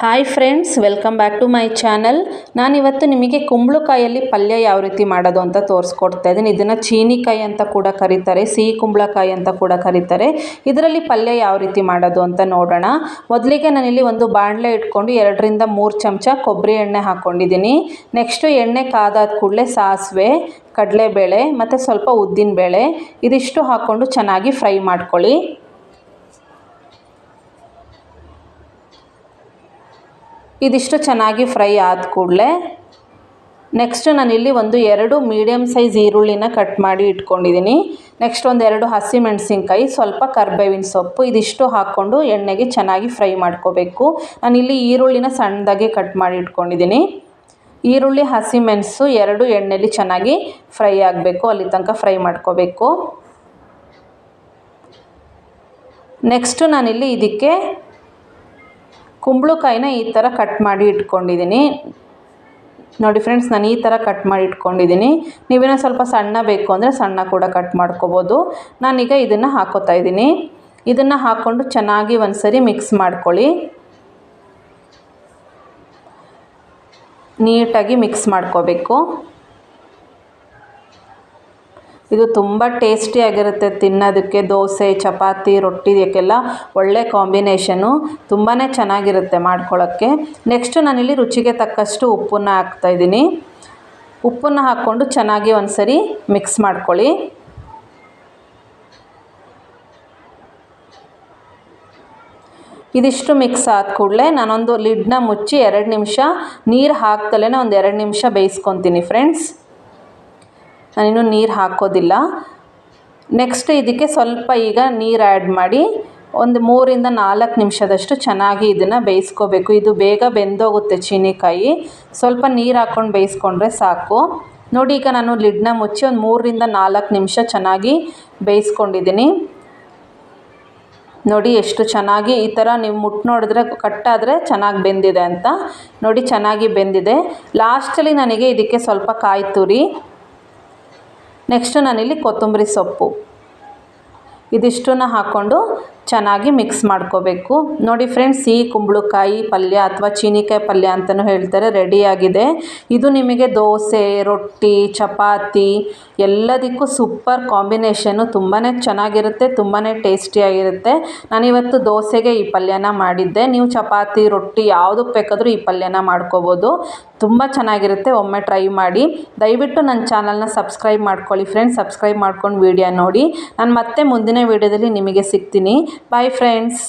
Hi friends welcome back to my channel ನಾನಿವತ್ತು ನಿಮಗೆ ಕುಂಬಳಕಾಯಲ್ಲಿ ಪಲ್ಯ ಯಾವ ರೀತಿ ಮಾಡೋದು ಅಂತ ತೋರಿಸ್ಕೊಡ್ತಾ ಇದ್ದೀನಿ. ಇದನ್ನು ಚೀನಿಕಾಯಿ ಅಂತ ಕೂಡ ಕರೀತಾರೆ, ಸಿಹಿ ಕುಂಬಳಕಾಯಿ ಅಂತ ಕೂಡ ಕರೀತಾರೆ. ಇದರಲ್ಲಿ ಪಲ್ಯ ಯಾವ ರೀತಿ ಮಾಡೋದು ಅಂತ ನೋಡೋಣ. ಮೊದಲಿಗೆ ನಾನಿಲ್ಲಿ ಒಂದು ಬಾಣಲೆ ಇಟ್ಕೊಂಡು ಎರಡರಿಂದ ಮೂರು ಚಮಚ ಕೊಬ್ಬರಿ ಎಣ್ಣೆ ಹಾಕ್ಕೊಂಡಿದ್ದೀನಿ. ನೆಕ್ಸ್ಟು ಎಣ್ಣೆ ಕಾದಾದ ಕೂಡಲೇ ಸಾಸಿವೆ, ಕಡಲೆಬೇಳೆ ಮತ್ತು ಸ್ವಲ್ಪ ಉದ್ದಿನಬೇಳೆ, ಇದಿಷ್ಟು ಹಾಕ್ಕೊಂಡು ಚೆನ್ನಾಗಿ ಫ್ರೈ ಮಾಡ್ಕೊಳ್ಳಿ. ಇದಿಷ್ಟು ಚೆನ್ನಾಗಿ ಫ್ರೈ ಆದ ಕೂಡಲೇ ನೆಕ್ಸ್ಟ್ ನಾನಿಲ್ಲಿ ಒಂದು ಎರಡು ಮೀಡಿಯಮ್ ಸೈಜ್ ಈರುಳ್ಳಿನ ಕಟ್ ಮಾಡಿ ಇಟ್ಕೊಂಡಿದ್ದೀನಿ ನೆಕ್ಸ್ಟ್ ಒಂದು ಎರಡು ಹಸಿಮೆಣಸಿನ್ಕಾಯಿ ಸ್ವಲ್ಪ ಕರ್ಬೇವಿನ ಸೊಪ್ಪು, ಇದಿಷ್ಟು ಹಾಕ್ಕೊಂಡು ಎಣ್ಣೆಗೆ ಚೆನ್ನಾಗಿ ಫ್ರೈ ಮಾಡ್ಕೋಬೇಕು. ನಾನಿಲ್ಲಿ ಈರುಳ್ಳಿನ ಸಣ್ಣದಾಗಿ ಕಟ್ ಮಾಡಿ ಇಟ್ಕೊಂಡಿದ್ದೀನಿ ಈರುಳ್ಳಿ ಹಸಿಮೆಣಸು ಎರಡು ಎಣ್ಣೆಲಿ ಚೆನ್ನಾಗಿ ಫ್ರೈ ಆಗಬೇಕು, ಅಲ್ಲಿ ತನಕ ಫ್ರೈ ಮಾಡ್ಕೋಬೇಕು. ನೆಕ್ಸ್ಟು ನಾನಿಲ್ಲಿ ಇದಕ್ಕೆ ಕುಂಬಳಕಾಯಿನ ಈ ಥರ ಕಟ್ ಮಾಡಿ ಇಟ್ಕೊಂಡಿದ್ದೀನಿ. ನೋಡಿ ಫ್ರೆಂಡ್ಸ್ ನಾನು ಈ ಥರ ಕಟ್ ಮಾಡಿ ಇಟ್ಕೊಂಡಿದ್ದೀನಿ. ನೀವೇನೋ ಸ್ವಲ್ಪ ಸಣ್ಣ ಬೇಕು ಅಂದರೆ ಸಣ್ಣ ಕೂಡ ಕಟ್ ಮಾಡ್ಕೋಬೋದು. ನಾನೀಗ ಇದನ್ನು ಹಾಕೋತಾ ಇದ್ದೀನಿ. ಇದನ್ನು ಹಾಕ್ಕೊಂಡು ಚೆನ್ನಾಗಿ ಒಂದು ಸರಿ ಮಿಕ್ಸ್ ಮಾಡ್ಕೊಳ್ಳಿ. ನೀಟಾಗಿ ಮಿಕ್ಸ್ ಮಾಡ್ಕೋಬೇಕು. ಇದು ತುಂಬ ಟೇಸ್ಟಿಯಾಗಿರುತ್ತೆ ತಿನ್ನೋದಕ್ಕೆ. ದೋಸೆ, ಚಪಾತಿ, ರೊಟ್ಟಿ ಇದಕ್ಕೆಲ್ಲ ಒಳ್ಳೆ ಕಾಂಬಿನೇಷನು ತುಂಬಾ ಚೆನ್ನಾಗಿರುತ್ತೆ ಮಾಡ್ಕೊಳ್ಳೋಕ್ಕೆ ನೆಕ್ಸ್ಟು ನಾನಿಲ್ಲಿ ರುಚಿಗೆ ತಕ್ಕಷ್ಟು ಉಪ್ಪನ್ನ ಹಾಕ್ತಾಯಿದ್ದೀನಿ ಉಪ್ಪನ್ನು ಹಾಕ್ಕೊಂಡು ಚೆನ್ನಾಗಿ ಒಂದು ಸರಿ ಮಿಕ್ಸ್ ಮಾಡ್ಕೊಳ್ಳಿ. ಇದಿಷ್ಟು ಮಿಕ್ಸ್ ಆದ ಕೂಡಲೇ ನಾನೊಂದು ಲಿಡ್ನ ಮುಚ್ಚಿ ಎರಡು ನಿಮಿಷ ನೀರು ಹಾಕ್ದಲೇ ಒಂದು ಎರಡು ನಿಮಿಷ ಬೇಯಿಸ್ಕೊತೀನಿ ಫ್ರೆಂಡ್ಸ್ ನಾನಿನ್ನೂ ನೀರು ಹಾಕೋದಿಲ್ಲ. ನೆಕ್ಸ್ಟ್ ಇದಕ್ಕೆ ಸ್ವಲ್ಪ ಈಗ ನೀರು ಆ್ಯಡ್ ಮಾಡಿ ಒಂದು ಮೂರಿಂದ ನಾಲ್ಕು ನಿಮಿಷದಷ್ಟು ಚೆನ್ನಾಗಿ ಇದನ್ನು ಬೇಯಿಸ್ಕೋಬೇಕು. ಇದು ಬೇಗ ಬೆಂದೋಗುತ್ತೆ ಚೀನಿಕಾಯಿ. ಸ್ವಲ್ಪ ನೀರು ಹಾಕ್ಕೊಂಡು ಬೇಯಿಸ್ಕೊಂಡ್ರೆ ಸಾಕು. ನೋಡಿ ಈಗ ನಾನು ಲಿಡ್ನ ಮುಚ್ಚಿ ಒಂದು ಮೂರರಿಂದ ನಾಲ್ಕು ನಿಮಿಷ ಚೆನ್ನಾಗಿ ಬೇಯಿಸ್ಕೊಂಡಿದ್ದೀನಿ. ನೋಡಿ ಎಷ್ಟು ಚೆನ್ನಾಗಿ ಈ ಥರ ನೀವು ಮುಟ್ಟು ನೋಡಿದ್ರೆ ಕಟ್ಟಾದರೆ ಚೆನ್ನಾಗಿ ಬೆಂದಿದೆ ಅಂತ. ನೋಡಿ ಚೆನ್ನಾಗಿ ಬೆಂದಿದೆ. ಲಾಸ್ಟಲ್ಲಿ ನನಗೆ ಇದಕ್ಕೆ ಸ್ವಲ್ಪ ಕಾಯಿ ತುರಿ ನೆಕ್ಸ್ಟು ನಾನಿಲ್ಲಿ ಕೊತ್ತಂಬರಿ ಸೊಪ್ಪು. ಇದಿಷ್ಟನ್ನು ಹಾಕ್ಕೊಂಡು ಚೆನ್ನಾಗಿ ಮಿಕ್ಸ್ ಮಾಡ್ಕೋಬೇಕು. ನೋಡಿ ಫ್ರೆಂಡ್ಸ್ ಸಿಹಿ ಕುಂಬಳಕಾಯಿ ಪಲ್ಯ ಅಥವಾ ಚೀನಿಕಾಯಿ ಪಲ್ಯ ಅಂತಲೂ ಹೇಳ್ತಾರೆ ರೆಡಿಯಾಗಿದೆ ಇದು ನಿಮಗೆ ದೋಸೆ, ರೊಟ್ಟಿ, ಚಪಾತಿ ಎಲ್ಲದಕ್ಕೂ ಸೂಪರ್ ಕಾಂಬಿನೇಷನು ತುಂಬಾ ಚೆನ್ನಾಗಿರುತ್ತೆ ತುಂಬಾ ಟೇಸ್ಟಿಯಾಗಿರುತ್ತೆ ನಾನಿವತ್ತು ದೋಸೆಗೆ ಈ ಪಲ್ಯನ ಮಾಡಿದ್ದೆ. ನೀವು ಚಪಾತಿ, ರೊಟ್ಟಿ ಯಾವುದಕ್ಕೆ ಬೇಕಾದರೂ ಈ ಪಲ್ಯನ ಮಾಡ್ಕೋಬೋದು. ತುಂಬ ಚೆನ್ನಾಗಿರುತ್ತೆ, ಒಮ್ಮೆ ಟ್ರೈ ಮಾಡಿ. ದಯವಿಟ್ಟು ನನ್ನ ಚಾನಲ್ನ ಸಬ್ಸ್ಕ್ರೈಬ್ ಮಾಡ್ಕೊಳ್ಳಿ ಫ್ರೆಂಡ್ಸ್ ಸಬ್ಸ್ಕ್ರೈಬ್ ಮಾಡ್ಕೊಂಡು ವೀಡಿಯೋ ನೋಡಿ. ನಾನು ಮತ್ತೆ ಮುಂದಿನ ವೀಡಿಯೋದಲ್ಲಿ ನಿಮಗೆ ಸಿಗ್ತೀನಿ. Bye friends